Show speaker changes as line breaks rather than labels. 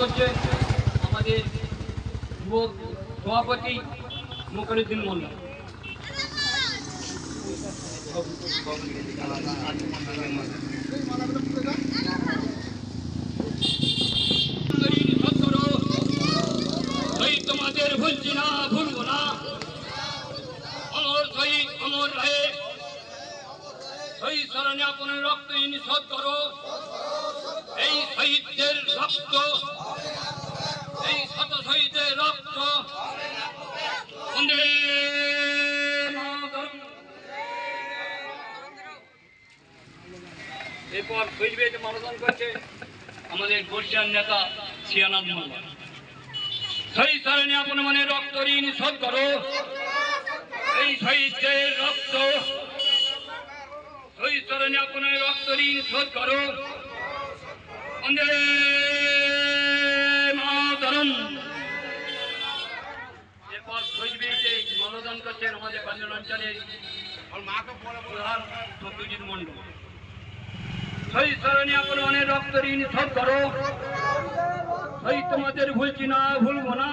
করছে আমাদের যুবক সভাপতি মুখরুদ্দিন মোল্লা। তোমাদের ভুলছি না, ভুলবো না। অমর শহীদ অমর রাহে। শহীদ স্মরণে আপনার রক্ত নিষদ করো। এই শহীদদের বন্দে এরপর বেদে মানদান করছে, আমাদের বর্ষিয়ান নেতা মোল্লা শহীদ স্মরণে আপন মনে রক্ত ঋণ শোধ করো। এই শহীদদের রক্ত শহীদ স্মরণে আপন রক্ত ঋণ শোধ করো। বন্দে মানদান করছেন আমাদের বাংলা অঞ্চলের প্রধান সত্যজিৎ মন্ডল শহীদ স্মরণে আপন মনে রক্ত ঋণ শোধ করো। তোমাদের ভুলছি না, ভুলবো না।